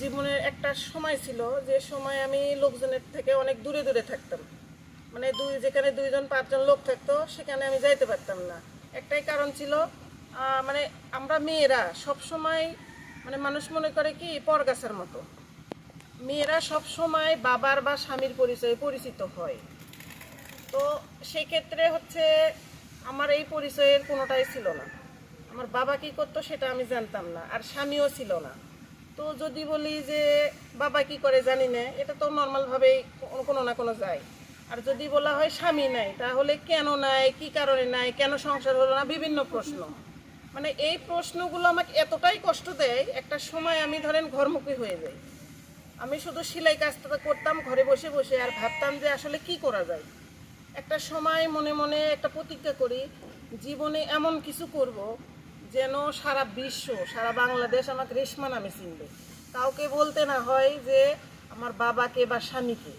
জীবনের একটা সময় ছিল, যে সময় আমি লোকজনের থেকে অনেক দূরে দূরে থাকতাম। মানে দুই, যেখানে দুইজন, পাঁচজন লোক থাকতো, সেখানে আমি যাইতে পারতাম না। একটাই কারণ ছিল মানে আমরা মেয়েরা সব সময় মানে মানুষ মনে করে কি পরগাছার মতো। মেয়েরা সব সময় বাবার বা স্বামীর পরিচয়ে পরিচিত হয়। তো সেক্ষেত্রে হচ্ছে আমার এই পরিচয়ের কোনোটাই ছিল না। আমার বাবা কি করতো সেটা আমি জানতাম না, আর স্বামীও ছিল না। তো যদি বলি যে, বাবা কি করে জানি না, এটা তো নর্মালভাবেই কোনো- না কোনো যায়। আর যদি বলা হয় স্বামী নাই, তাহলে কেন নাই, কি কারণে নাই, কেন সংসার হলো না, বিভিন্ন প্রশ্ন। মানে এই প্রশ্নগুলো আমাকে এতটাই কষ্ট দেয়, একটা সময় আমি ধরেন ঘরমুখী হয়ে যাই। আমি শুধু সেলাই কাজটা করতাম, ঘরে বসে বসে, আর ভাবতাম যে আসলে কি করা যায়। একটা সময় মনে মনে একটা প্রতিজ্ঞা করি, জীবনে এমন কিছু করব যেন সারা বিশ্ব, সারা বাংলাদেশ আমাকে রেশমা নামে চিনবে। কাউকে বলতে না হয় যে আমার বাবাকে বা স্বামীকে।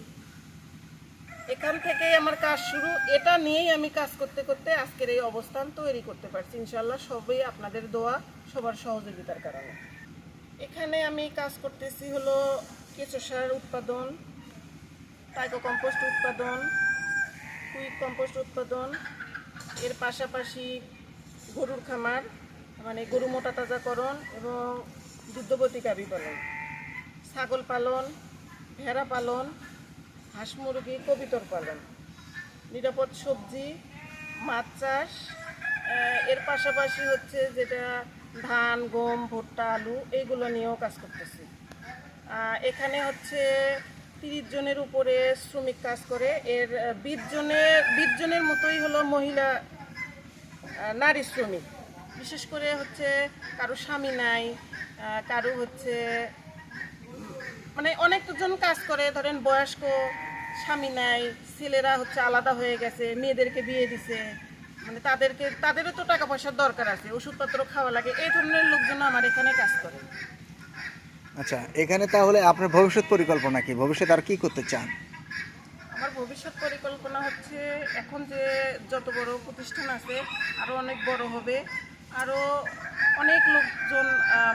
এখান থেকেই আমার কাজ শুরু। এটা নিয়েই আমি কাজ করতে করতে আজকের এই অবস্থান তৈরি করতে পারছি। ইনশাল্লাহ সবই আপনাদের দোয়া, সবার সহযোগিতার কারণে। এখানে আমি কাজ করতেছি হলো কেঁচো সার উৎপাদন টাইকো কম্পোস্ট উৎপাদন কুইক কম্পোস্ট উৎপাদন, এর পাশাপাশি গরুর খামার। মানে গরু মোটা তাজাকরণ এবং দুগ্ধবতী গাভী পালন। ছাগল পালন, ভেড়া পালন, হাঁস মুরগি, কবিতর পালন। নিরাপদ সবজি, মাছ চাষ এর পাশাপাশি হচ্ছে যেটা ধান, গম, ভুট্টা, আলু, এইগুলো নিয়েও কাজ করতেছি। এখানে হচ্ছে তিরিশ জনের উপরে শ্রমিক কাজ করে। এর বিশ জনের বিশ জনের মতোই হলো মহিলা নারী শ্রমিক। বিশেষ করে হচ্ছে কারও স্বামী নাই কারও হচ্ছে মানে অনেকজন কাজ করে ধরেন বয়স্ক স্বামী নাই ছেলেরা হচ্ছে আলাদা হয়ে গেছে মেয়েদেরকে বিয়ে দিছে মানে তাদেরকে তাদেরও তো টাকা পয়সার দরকার আছে ওষুধপত্র খাওয়া লাগে এই ধরনের লোকজন আমার এখানে কাজ করে। আচ্ছা এখানে তাহলে আপনার ভবিষ্যৎ পরিকল্পনা কি? ভবিষ্যৎ আর কি করতে চান? আমার ভবিষ্যৎ পরিকল্পনা হচ্ছে এখন যে যত বড় প্রতিষ্ঠান আছে আরও অনেক বড় হবে। আরও অনেক লোকজন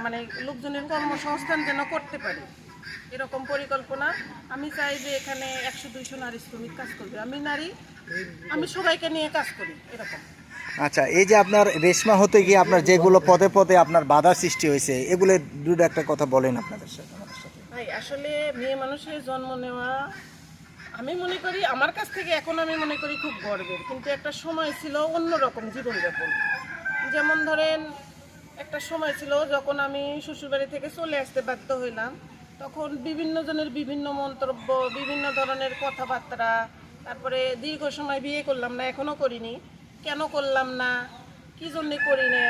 মানে লোকজনের কর্মসংস্থান যেন করতে পারি এরকম পরিকল্পনা। আমি চাই যে এখানে একশো দুইশো নারী শ্রমিক কাজ করবে। আমি নারী আমি সবাইকে নিয়ে কাজ করি এরকম। আচ্ছা এই যে আপনার রেশমা হতে গিয়ে আপনার যেগুলো পদে পদে আপনার বাধা সৃষ্টি হয়েছে এগুলো দুটো একটা কথা বলেন আপনাদের সাথে আমাদের সাথে। ভাই আসলে মেয়ে মানুষের জন্ম নেওয়া আমি মনে করি আমার কাছ থেকে এখন আমি মনে করি খুব গর্বের কিন্তু একটা সময় ছিল অন্যরকম জীবনযাপন। যেমন ধরেন, একটা সময় ছিল যখন আমি শ্বশুরবাড়ি থেকে চলে আসতে বাধ্য হইলাম, তখন বিভিন্ন জনের বিভিন্ন মন্তব্য, বিভিন্ন ধরনের কথাবার্তা, তারপরে দীর্ঘ সময় বিয়ে করলাম না এখনও করিনি। কেন করলাম না? কী জন্যে করি না?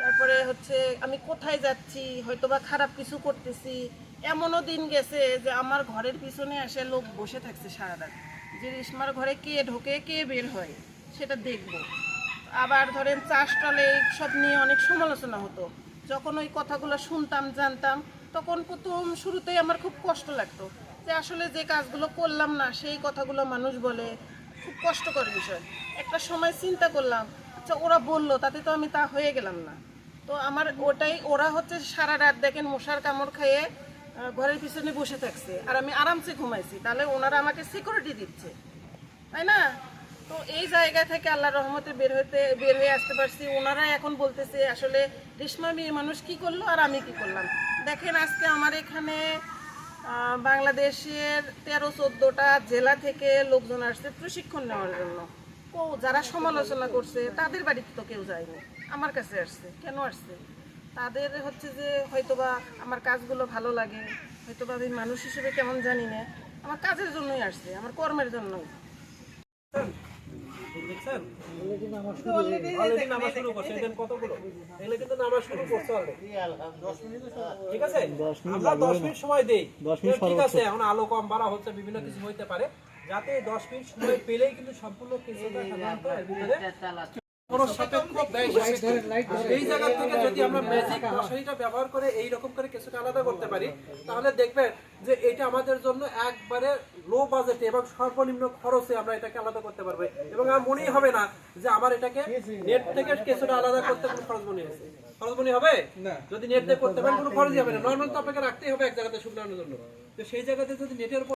তারপরে হচ্ছে আমি কোথায় যাচ্ছি? হয়তো বা খারাপ কিছু করতেছি। এমনও দিন গেছে যে আমার ঘরের পিছনে এসে লোক বসে থাকছে সারা রাত যে রেশমার ঘরে কে ঢোকে, কে বের হয়, সেটা দেখব। আবার ধরেন চাষ টলে সব নিয়ে অনেক সমালোচনা হতো। যখন ওই কথাগুলো শুনতাম, জানতাম, তখন প্রথম শুরুতেই আমার খুব কষ্ট লাগতো যে আসলে যে কাজগুলো করলাম না, সেই কথাগুলো মানুষ বলে, খুব কষ্টকর বিষয়। একটা সময় চিন্তা করলাম আচ্ছা ওরা বলল, তাতে তো আমি তা হয়ে গেলাম না। তো আমার ওটাই, ওরা হচ্ছে সারা রাত দেখেন মশার কামড় খেয়ে ঘরের পিছনে বসে থাকছে। আর আমি আরামসে ঘুমাইছি। তাহলে ওনারা আমাকে সিকিউরিটি দিচ্ছে। তাই না? তো এই জায়গা থেকে আল্লাহর রহমতে বের হতে বের হয়ে আসতে পারছি। ওনারা এখন বলতেছে, আসলে রেশমা মেয়ে মানুষ কি করল আর আমি কি করলাম? দেখেন আজকে আমার এখানে বাংলাদেশের তেরো, চোদ্দোটা জেলা থেকে লোকজন আসছে প্রশিক্ষণ নেওয়ার জন্য। ও, যারা সমালোচনা করছে, তাদের বাড়িতে তো কেউ যায়নি। আমার কাছে আসছে। কেন আসছে? তাদের হচ্ছে যে, হয়তোবা আমার কাজগুলো ভালো লাগে, হয়তোবা আমি মানুষ হিসেবে কেমন জানি না। আমার কাজের জন্যই আসছে, আমার কর্মের জন্যই। অলরেডি নামা শুরু করছে এখানে কতগুলো। এগুলো কিন্তু নামা শুরু করছে অলরেডি ঠিক আছে? আমরা দশ মিনিট সময় দেই। ঠিক আছে এখন আলো কম বাড়া হচ্ছে বিভিন্ন কিছু হইতে পারে। যাতে দশ মিনিট সময় পেলেই কিন্তু সম্পূর্ণ এর ভিতরে। এই জায়গা থেকে যদি আমরা ম্যাজিক মশারিটা ব্যবহার করে এই রকম করে কিছুটা আলাদা করতে পারি তাহলে দেখবেন যে এটা আমাদের জন্য একবারে লো বাজেটে এবং সর্বনিম্ন খরচে আমরা এটাকে আলাদা করতে পারব। এবং আমার মনেই হবে না যে আমার এটাকে নেট থেকে কিছুটা আলাদা করতে কোনো খরচ মনে হয়েছে খরচ মনে হবে? যদি নেট দিয়ে করতে পারেন কোনো খরচই হবে না। নর্মাল তো আপনাকে রাখতেই হবে এক জায়গাতে শুকনানোর জন্য। তো সেই জায়গাতে যদি নেটের